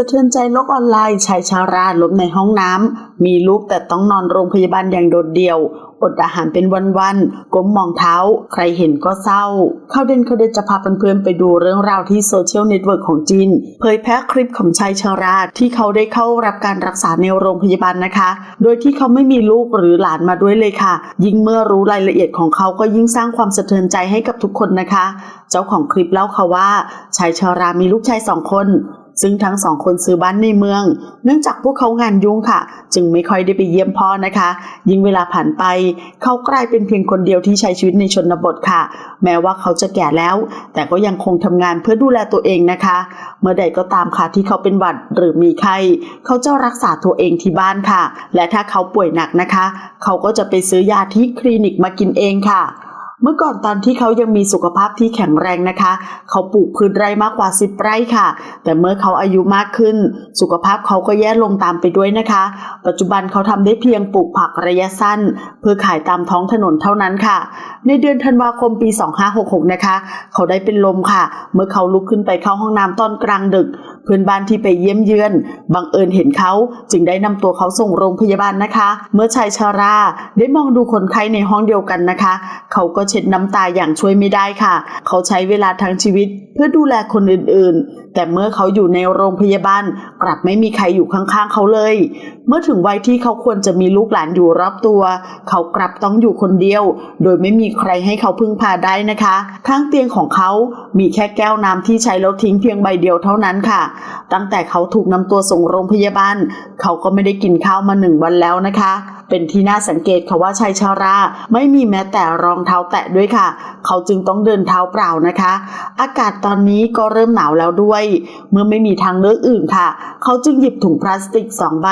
ะเทือนใจโลกออนไลน์ชายชาราล้มในห้องน้ำ มีลูกแต่ต้องนอนโรงพยาบาลอย่างโดดเดี่ยว อดอาหารเป็นวันๆก้มมองเท้า ใครเห็นก็เศร้า เข้าเด่นเขาเด่นจะพาเพื่อนๆไปดูเรื่องราวที่โซเชียลเน็ตเวิร์กของจีน เผยแพร่คลิปของชายชาราที่เขาได้เข้ารับการรักษาในโรงพยาบาลนะคะ โดยที่เขาไม่มีลูกหรือหลานมาด้วยเลยค่ะ ยิ่งเมื่อรู้รายละเอียดของเขาก็ยิ่งสร้างความสะเทือนใจให้กับทุกคนนะคะ เจ้าของคลิปเล่าค่ะว่าชายชารามีลูกชายสองคน ซึ่งทั้งสองคนซื้อบ้านในเมือง เนื่องจากพวกเขางานยุ่งค่ะ จึงไม่ค่อยได้ไปเยี่ยมพ่อนะคะ ยิ่งเวลาผ่านไป เขากลายเป็นเพียงคนเดียวที่ใช้ชีวิตในชนบทค่ะ แม้ว่าเขาจะแก่แล้ว แต่ก็ยังคงทำงานเพื่อดูแลตัวเองนะคะ เมื่อใดก็ตามค่ะที่เขาเป็นหวัดหรือมีไข้เขาจะรักษาตัวเองที่บ้านค่ะ และถ้าเขาป่วยหนักนะคะ เขาก็จะไปซื้อยาที่คลินิกมากินเองค่ะ เมื่อก่อนตอนที่เขายังมีสุขภาพที่แข็งแรงนะคะ เขาปลูกพืชไร่มากกว่า 10 ไร่ค่ะ แต่เมื่อเขาอายุมากขึ้น สุขภาพเขาก็แย่ลงตามไปด้วยนะคะ ปัจจุบันเขาทำได้เพียงปลูกผักระยะสั้น เพื่อขายตามท้องถนนเท่านั้นค่ะ ในเดือนธันวาคมปี 2566 นะคะ เขาได้เป็นลมค่ะ เมื่อเขาลุกขึ้นไปเข้าห้องน้ำตอนกลางดึกเพื่อนบ้านที่ไปเยี่ยมเยือนบังเอิญเห็นเขาจึงได้นำตัวเขาส่งโรงพยาบาลนะคะ เมื่อชายชาราได้มองดูคนไข้ในห้องเดียวกันนะคะ เขาก็เช็ดน้ำตาอย่างช่วยไม่ได้ค่ะ เขาใช้เวลาทั้งชีวิตเพื่อดูแลคนอื่นๆ แต่เมื่อเขาอยู่ในโรงพยาบาล กลับไม่มีใครอยู่ข้างๆเขาเลย เมื่อถึงวัยที่เขาควรจะมีลูกหลานอยู่รอบตัว เขากลับต้องอยู่คนเดียว โดยไม่มีใครให้เขาพึ่งพาได้นะคะ ข้างเตียงของเขามีแค่แก้วน้ำที่ใช้แล้วทิ้งเพียงใบเดียวเท่านั้นค่ะตั้งแต่เขาถูกนำตัวส่งโรงพยาบาล เขาก็ไม่ได้กินข้าวมาหนึ่งวันแล้วนะคะ เป็นที่น่าสังเกตค่ะว่าชายชารา ไม่มีแม้แต่รองเท้าแตะด้วยค่ะ เขาจึงต้องเดินเท้าเปล่านะคะ อากาศตอนนี้ก็เริ่มหนาวแล้วด้วย เมื่อไม่มีทางเลือกอื่นค่ะ เขาจึงหยิบถุงพลาสติกสองใบ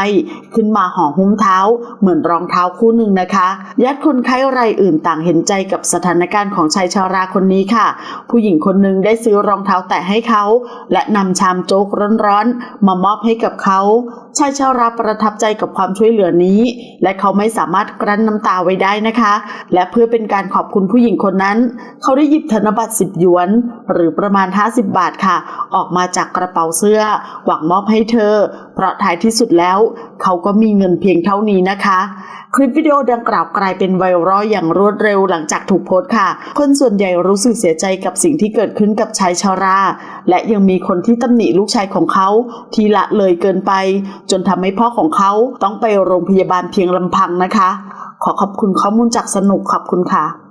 ขึ้นมาห่อหุ้มเท้า เหมือนรองเท้าคู่หนึ่งนะคะญาติคนไข้รายอื่นต่างเห็นใจกับสถานการณ์ของชายชาราคนนี้ค่ะ ผู้หญิงคนหนึ่งได้ซื้อรองเท้าแตะให้เขา และนำชามโจ๊กร้อนๆมามอบให้กับเขา ชายชาราประทับใจกับความช่วยเหลือนี้ และเขาไม่สามารถกลั้นน้ำตาไว้ได้นะคะ และเพื่อเป็นการขอบคุณผู้หญิงคนนั้น เขาได้หยิบธนบัตรสิบหยวน หรือประมาณ 50 บาทค่ะ ออกมาจากกระเป๋าเสื้อ หวังมอบให้เธอ เพราะท้ายที่สุดแล้ว เขาก็มีเงินเพียงเท่านี้นะคะคลิปวิดีโอดังกล่าวกลายเป็นไวรัลอย่างรวดเร็วหลังจากถูกโพสต์ค่ะ คนส่วนใหญ่รู้สึกเสียใจกับสิ่งที่เกิดขึ้นกับชายชารา และยังมีคนที่ตำหนิลูกชายของเขาที่ละเลยเกินไป จนทำให้พ่อของเขาต้องไปโรงพยาบาลเพียงลำพังนะคะ ขอขอบคุณข้อมูลจากสนุกขอบคุณค่ะ